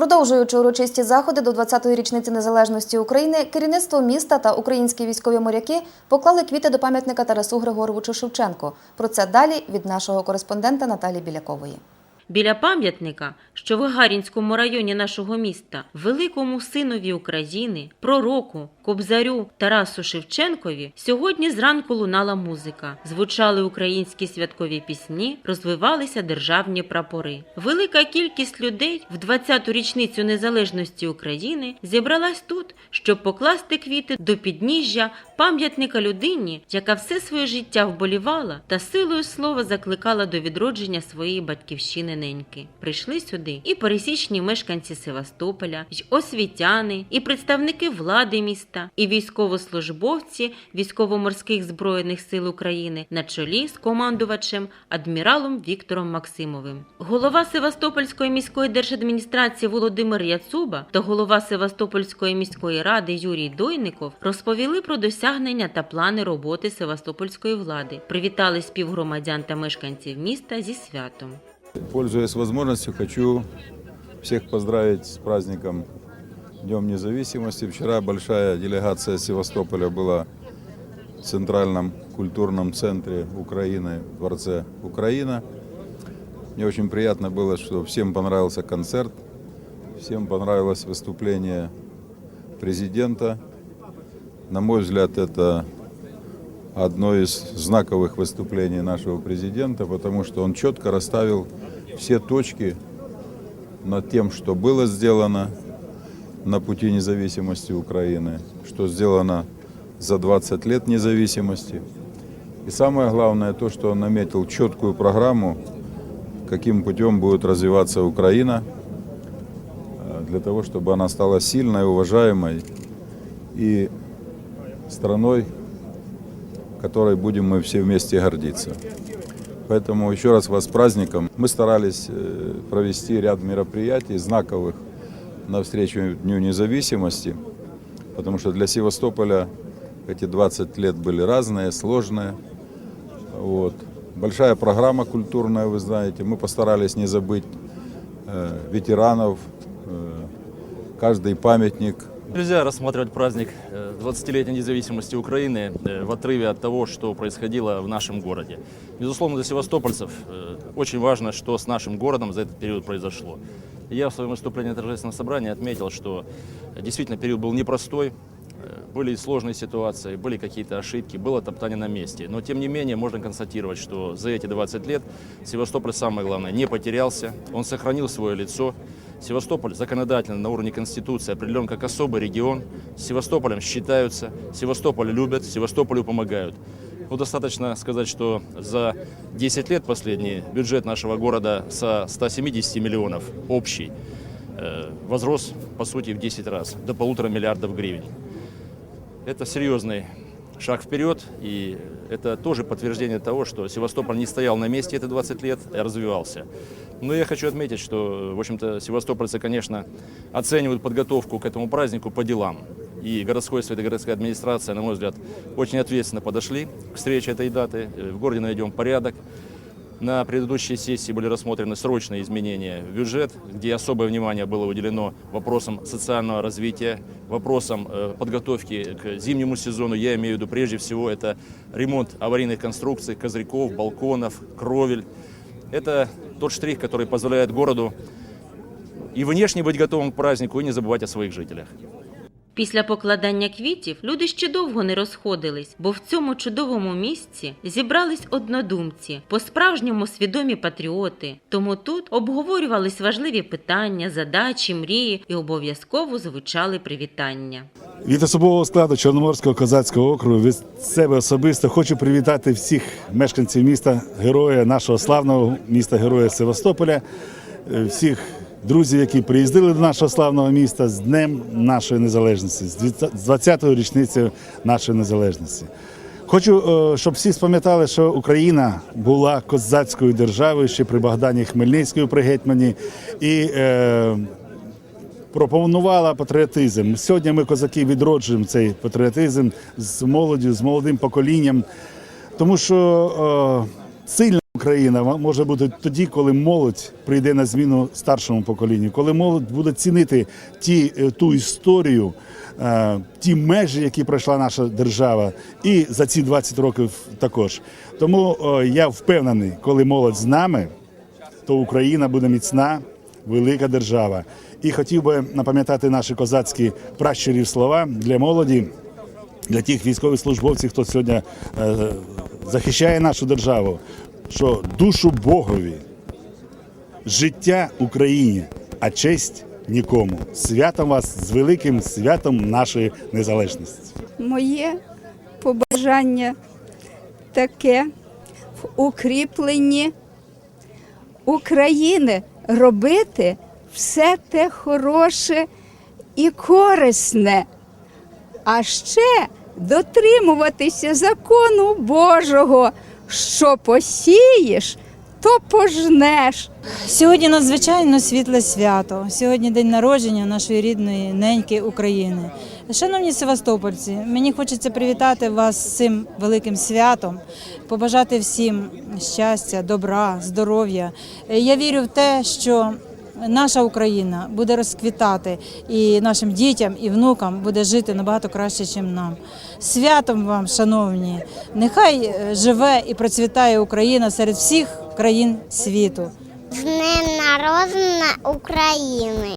Продовжуючи урочисті заходи до 20-ї річниці незалежності України, керівництво міста та українські військові моряки поклали квіти до пам'ятника Тарасу Григоровичу Шевченку. Про це далі від нашого кореспондента Наталі Білякової. Біля пам'ятника, що в Гагарінському районі нашого міста, великому синові України, пророку, кобзарю Тарасу Шевченкові, сьогодні зранку лунала музика, звучали українські святкові пісні, розвивалися державні прапори. Велика кількість людей в 20-ту річницю незалежності України зібралась тут, щоб покласти квіти до підніжжя пам'ятника людині, яка все своє життя вболівала та силою слова закликала до відродження своєї батьківщини неньки. Прийшли сюди і пересічні мешканці Севастополя, й освітяни, і представники влади міста, і військовослужбовці військово-морських збройних сил України на чолі з командувачем адміралом Віктором Максимовим. Голова Севастопольської міської держадміністрації Володимир Яцуба та голова Севастопольської міської ради Юрій Дойников розповіли про досягнення та плани роботи Севастопольської влади. Привітали співгромадян та мешканців міста зі святом. Пользуясь возможностью, хочу всех поздравить с праздником Днем независимости. Вчера большая делегация Севастополя была в Центральном культурном центре Украины, в Дворце Украина. Мне очень приятно было, что всем понравился концерт, всем понравилось выступление президента. На мой взгляд, это одно из знаковых выступлений нашего президента, потому что он четко расставил все точки над тем, что было сделано на пути независимости Украины, что сделано за 20 лет независимости. И самое главное то, что он наметил четкую программу, каким путем будет развиваться Украина, э, для того, чтобы она стала сильной, уважаемой и страной, которой будем мы все вместе гордиться. Поэтому еще раз вас с праздником. Мы старались э, провести ряд мероприятий знаковых навстречу Дню независимости, потому что для Севастополя эти 20 лет были разные, сложные. Вот. Большая программа культурная, вы знаете. Мы постарались не забыть э, ветеранов, э, каждый памятник Нельзя рассматривать праздник э, 20-летней независимости Украины э, в отрыве от того, что происходило в нашем городе. Безусловно, для севастопольцев э, очень важно, что с нашим городом за этот период произошло. Я в своем выступлении на торжественном собрании отметил, что э, действительно период был непростой, э, были сложные ситуации, были какие-то ошибки, было топтание на месте. Но тем не менее можно констатировать, что за эти 20 лет Севастополь, самое главное, не потерялся, он сохранил свое лицо. Севастополь законодательно на уровне Конституции определен как особый регион. С Севастополем считаются, Севастополь любят, Севастополю помогают. Ну, достаточно сказать, что за 10 лет последний бюджет нашего города со 170 миллионов общий э, возрос, по сути, в 10 раз, до полутора миллиардов гривен. Это серьезный шаг вперед, и это тоже подтверждение того, что Севастополь не стоял на месте эти 20 лет, а развивался. Но я хочу отметить, что, в общем-то, севастопольцы, конечно, оценивают подготовку к этому празднику по делам. И городской совет и городская администрация, на мой взгляд, очень ответственно подошли к встрече этой даты. Э, В городе найдем порядок. На предыдущей сессии были рассмотрены срочные изменения в бюджет, где особое внимание было уделено вопросам социального развития, вопросам э, подготовки к зимнему сезону. Я имею в виду прежде всего это ремонт аварийных конструкций, козырьков, балконов, кровель. Это тот штрих, который позволяет городу и внешне быть готовым к празднику, и не забывать о своих жителях. Після покладання квітів люди ще довго не розходились, бо в цьому чудовому місці зібрались однодумці, по-справжньому свідомі патріоти. Тому тут обговорювались важливі питання, задачі, мрії і обов'язково звучали привітання. Від особового складу Чорноморського козацького округу від себе особисто хочу привітати всіх мешканців міста, героя нашого славного міста, героя Севастополя, е, всіх друзів, які приїздили до нашого славного міста з Днем нашої незалежності, з 20-ю річницею нашої незалежності. Хочу, е, щоб всі спам'ятали, що Україна була козацькою державою ще при Богдані Хмельницької при гетьмані. І е, пропонувала патріотизм. Сьогодні ми, козаки, відроджуємо цей патріотизм з молоддю, з молодим поколінням, тому що е, сильна Україна може бути тоді, коли молодь прийде на зміну старшому поколінню, коли молодь буде цінити ті, е, ту історію, е, ті межі, які пройшла наша держава, і за ці 20 років також. Тому я впевнений, коли молодь з нами, то Україна буде міцна, велика держава. І хотів би напам'ятати наші козацькі пращурів слова для молоді, для тих військових службовців, хто сьогодні е, захищає нашу державу, що душу Богові, життя Україні, а честь нікому. Святом вас з великим святом нашої незалежності. Моє побажання таке в укріпленні України робити все те хороше і корисне, а ще дотримуватися закону Божого, що посієш, то пожнеш. Сьогодні надзвичайно світле свято. Сьогодні день народження нашої рідної неньки України. Шановні севастопольці, мені хочеться привітати вас з цим великим святом, побажати всім щастя, добра, здоров'я. Я вірю в те, що наша Україна буде розквітати і нашим дітям і внукам буде жити набагато краще, ніж нам. Святом вам, шановні! Нехай е, живе і процвітає Україна серед всіх країн світу. З днем народження України!